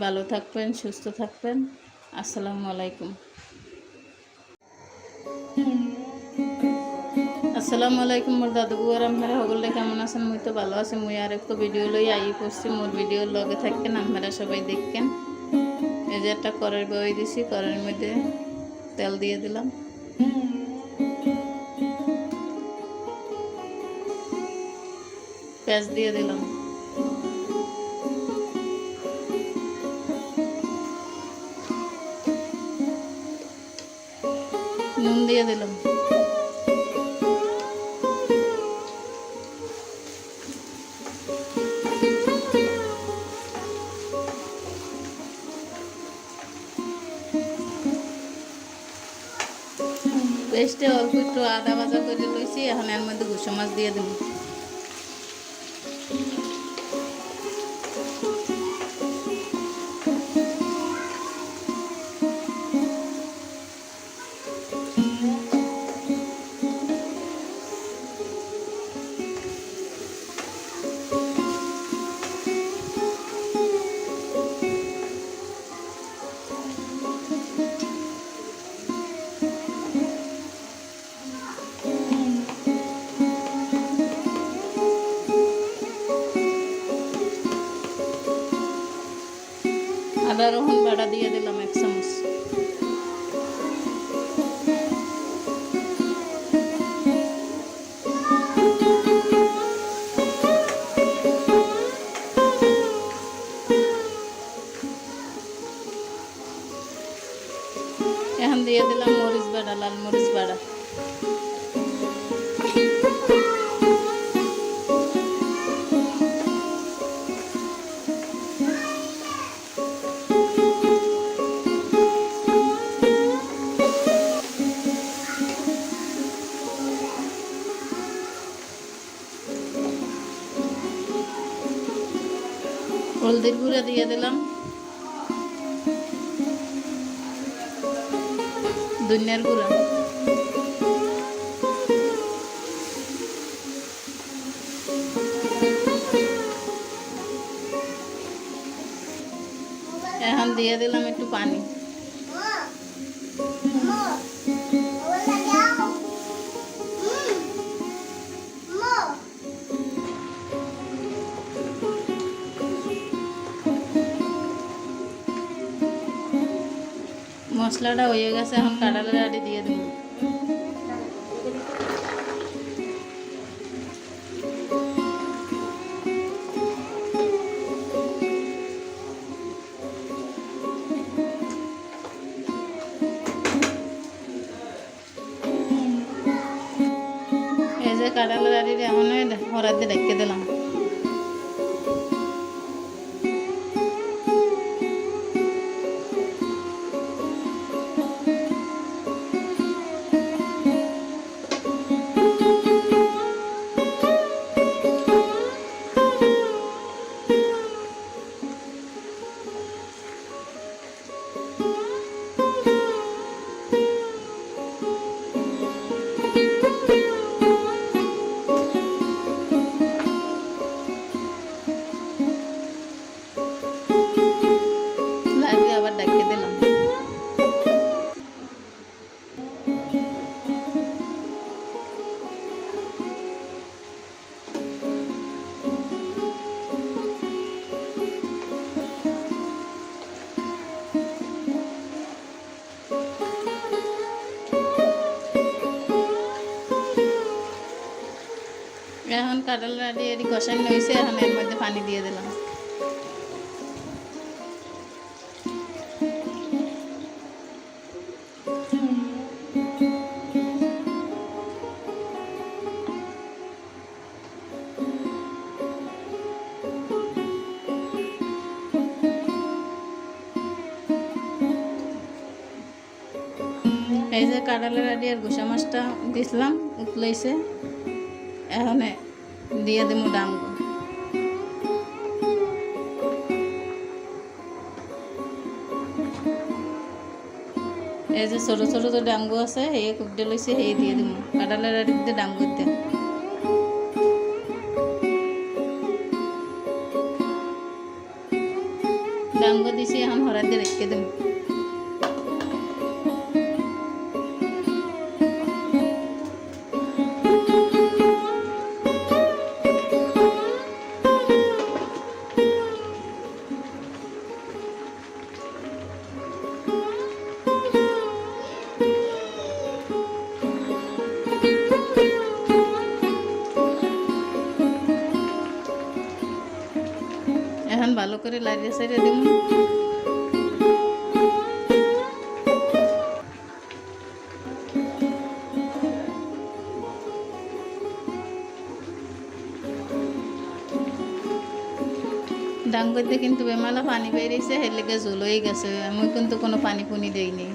ভালো থাকবেন, সুস্থ থাকবেন। আসসালামু আলাইকুম। আসসালামু আলাইকুম মোর দাদু বুয়ার আপনারা সকলে কেমন আছেন? মুই তো ভালো আছি। মুই আর একটু ভিডিও লই আই করছি মোর ভিডিওর লগে থাকেন আপনারা সবাই দেখেন এই যে একটা করের বই দিছি, করের মধ্যে তেল দিয়ে দিলাম। পেঁয়াজ দিয়ে দিলাম। দিয়ে দিলাম। পেস্টে অল্প একটু আদা ভাজা করে লইছি, এখন এর মধ্যে গুসো মাছ দিয়ে দেব আদা বাটা দিয়ে দিলাম এক চামচ এখন দিয়ে দিলাম মরিচ বাটা লাল মরিচ বাটা হলদির গুঁড়া দিয়ে দিলাম। ধনিয়ার গুঁড়া। এখন দিয়ে দিলাম একটু পানি। মশলাটা হয়ে গেছে, এখন কাঁঠালের আড়ি দিয়ে দেব। এই যে কাঁঠালের আড়ি এমন হরাত দিয়ে রেখে দিলাম। কাঁঠাল রাডি এটি কষানো হয়েছে এখন এর মধ্যে পানি দিয়ে দিলাম। এই যে কাঁঠালের আডি আর গোসা মাছটা দিছিলাম উতলাইছে এখন দিয়ে দেবো ডাঙ্গো। এই যে ছোট ছোট যে ডাঙ্গু আছে এই কুপটে লইছে এই দিয়ে দিব। কাঁঠালের আড়িতে ডাঙ্গু দিয়ে ডাঙ্গু দিছি, এখন হরাই দিয়ে রেখে দেবো। ভালো করে লাইরিয়ে সাইডে দিব। ডাঙ্গতে কিন্তু বেমালা পানি বেরিয়েছে, হের লেগে জল হয়ে গেছে। আমি কিন্তু কোনো পানি পুনি দেইনি।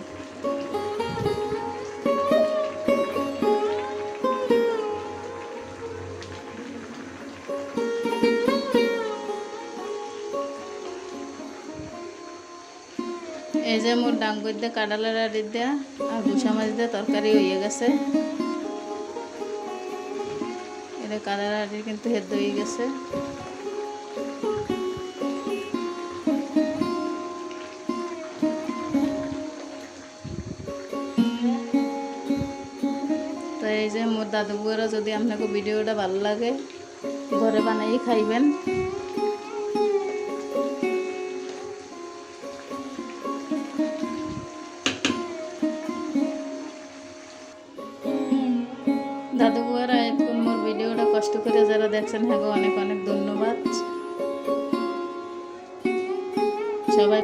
যে মোর ডাঙ্গর দিয়ে কাডালের আড়ি দেয়া আর গুসা মাছ দিয়ে তরকারি হয়ে গেছে। এটা কাডার আড়ি কিন্তু হেদ্দ হয়ে গেছে। তো এই যে মোর দাদু বউয়েরা যদি আপনাকে ভিডিওটা ভালো লাগে ঘরে বানাই খাইবেন। দেখছেন হ্যাঁ অনেক অনেক ধন্যবাদ। সবাই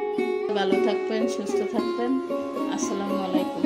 ভালো থাকবেন সুস্থ থাকবেন। আসসালামু আলাইকুম।